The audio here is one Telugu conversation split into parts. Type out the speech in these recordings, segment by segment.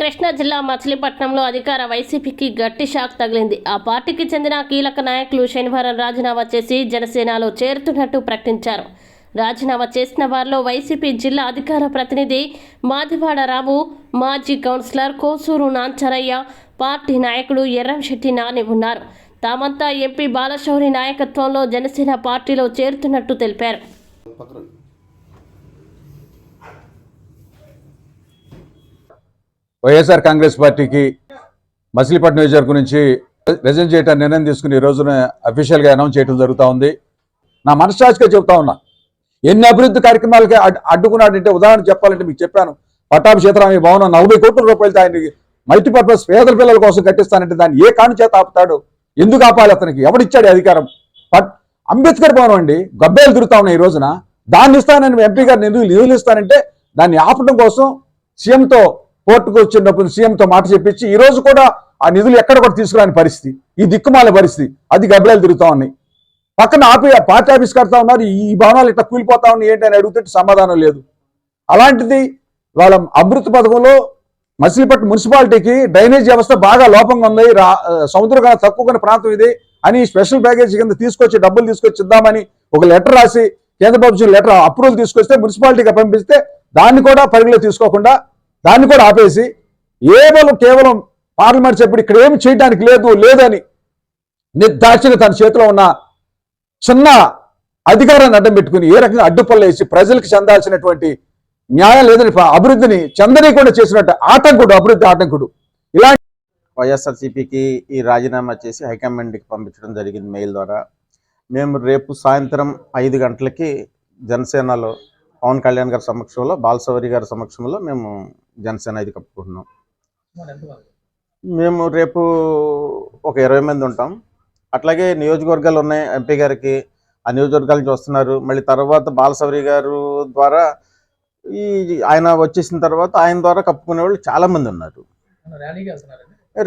కృష్ణా జిల్లా మచిలీపట్నంలో అధికార వైసీపీకి గట్టి షాక్ తగిలింది. ఆ పార్టీకి చెందిన కీలక నాయకులు శనివారం రాజీనామా చేసి జనసేనలో చేరుతున్నట్టు ప్రకటించారు. రాజీనామా చేసిన వారిలో వైసీపీ జిల్లా అధికార ప్రతినిధి మాదివాడ రాము మాజీ కౌన్సిలర్ కోసూరు నాంచరయ్య పార్టీ నాయకుడు ఎర్రంశెట్టి నాని ఉన్నారు. తామంతా ఎంపీ బాలశౌరి నాయకత్వంలో జనసేన పార్టీలో చేరుతున్నట్టు తెలిపారు. వైఎస్ఆర్ కాంగ్రెస్ పార్టీకి మచిలీపట్నం నియోజకవర్గం నుంచి రిజైన్ చేయడానికి నిర్ణయం తీసుకుని ఈ రోజున అఫీషియల్గా అనౌన్స్ చేయడం జరుగుతూ ఉంది. నా మనస్సాక్షిగా చెబుతా ఉన్నా ఎన్ని అభివృద్ధి కార్యక్రమాలకి అడ్డుకున్నాడంటే ఉదాహరణ చెప్పాలంటే మీకు చెప్పాను. పట్టాభి భవనం నలభై కోట్ల రూపాయలతో ఆయనకి మల్టీపర్పస్ పేదల పిల్లల కోసం కట్టిస్తానంటే దాన్ని ఏ కాను చేత ఆపుతాడు? ఎందుకు ఆపాలి అతనికి? ఎవడిచ్చాడు అధికారం? పట్ అంబేద్కర్ భవనం అండి గబ్బేలు తిరుగుతా ఉన్నాయి ఈ రోజున. దాన్ని ఇస్తానని ఎంపీ గారు నిధులు నిధులు ఇస్తానంటే దాన్ని ఆపడం కోసం సీఎంతో కోర్టుకు వచ్చినప్పుడు సీఎంతో మాట చెప్పించి ఈ రోజు కూడా ఆ నిధులు ఎక్కడ కూడా తీసుకురాని పరిస్థితి ఈ దిక్కుమాల పరిస్థితి అది గబ్బేలు తిరుగుతా ఉన్నాయి. పక్కన ఆపి ఆ పార్టీ ఆఫీస్ కడతా ఉన్నారు ఈ భవనాలు ఇట్లా కూలిపోతా ఉన్నాయి ఏంటి అని అడుగుతుంటే సమాధానం లేదు. అలాంటిది వాళ్ళ అభివృద్ధి పథకంలో మచిలీపట్నం మున్సిపాలిటీకి డ్రైనేజ్ వ్యవస్థ బాగా లోపంగా ఉంది రా సముద్రం కన్నా తక్కువ ప్రాంతం ఇది అని స్పెషల్ ప్యాకేజ్ కింద తీసుకొచ్చి డబ్బులు తీసుకొచ్చి ఇద్దామని ఒక లెటర్ రాసి కేంద్ర ప్రభుత్వం లెటర్ అప్రూవల్ తీసుకొస్తే మున్సిపాలిటీకి పంపిస్తే దాన్ని కూడా పరిగణలో తీసుకోకుండా దాన్ని కూడా ఆపేసి ఏవలు కేవలం పార్లమెంట్ సభ్యుడు ఇక్కడ ఏమి చేయడానికి లేదు లేదని నిర్దాక్షిణ తన చేతిలో ఉన్న చిన్న అధికారాన్ని అడ్డం పెట్టుకుని ఏ రకంగా అడ్డుపల్ల వేసి ప్రజలకు చెందాల్సినటువంటి న్యాయం లేదని అభివృద్ధిని చెందనీయకుండా చేసినట్టు ఆటంకుడు అభివృద్ధి ఆటంకుడు. ఇలాంటి వైఎస్ఆర్సీపీకి ఈ రాజీనామా చేసి హైకమాండ్కి పంపించడం జరిగింది మెయిల్ ద్వారా. మేము రేపు సాయంత్రం ఐదు గంటలకి జనసేనలో పవన్ కళ్యాణ్ గారి సమక్షంలో బాలసవరి గారి సమక్షంలో మేము జనసేన ఇది కప్పుకుంటున్నాం. మేము రేపు ఒక ఇరవై మంది ఉంటాం. అట్లాగే నియోజకవర్గాలు ఉన్నాయి ఎంపీ గారికి. ఆ నియోజకవర్గాల నుంచి వస్తున్నారు మళ్ళీ తర్వాత బాలసవరి గారు ద్వారా ఈ ఆయన వచ్చేసిన తర్వాత ఆయన ద్వారా కప్పుకునే వాళ్ళు చాలా మంది ఉన్నారు.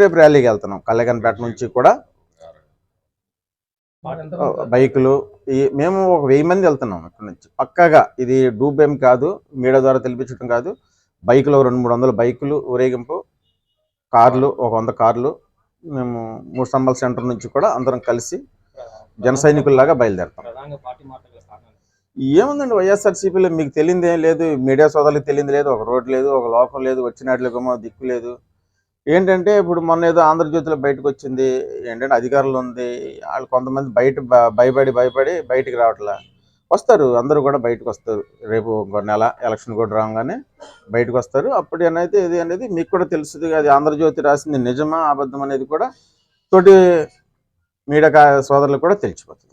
రేపు ర్యాలీకి వెళ్తున్నాం. కళ్యాణపేట నుంచి కూడా బైకులు ఈ మేము ఒక వెయ్యి మంది వెళ్తున్నాం ఇక్కడ నుంచి. పక్కాగా ఇది డూబ్ ఏం కాదు మీడియా ద్వారా తెలిపించడం కాదు. బైకులు రెండు మూడు వందల బైకులు ఊరేగింపు కార్లు ఒక వంద కార్లు మేము మూడు స్తంభాల సెంటర్ నుంచి కూడా అందరం కలిసి జన సైనికుల్లాగా బయలుదేరుతాం. ఏముందండి వైఎస్ఆర్సీపీలో మీకు తెలియదు ఏం లేదు మీడియా సోదరులకు తెలియదు లేదు ఒక రోడ్ లేదు ఒక లోకం లేదు వచ్చినట్లుగా దిక్కు లేదు. ఏంటంటే ఇప్పుడు మొన్న ఏదో ఆంధ్రజ్యోతిలో బయటకు వచ్చింది ఏంటంటే అధికారులు ఉంది వాళ్ళు కొంతమంది బయట భయపడి భయపడి బయటికి రావట్లా. వస్తారు అందరూ కూడా బయటకు వస్తారు. రేపు నెల ఎలక్షన్ కూడా రాగానే బయటకు వస్తారు. అప్పుడు ఏనైతే ఇది అనేది మీకు కూడా తెలుస్తుంది అది ఆంధ్రజ్యోతి రాసింది నిజమా అబద్ధం అనేది కూడా తోటి మీడియా కా- సోదరులకు కూడా తెలిసిపోతుంది.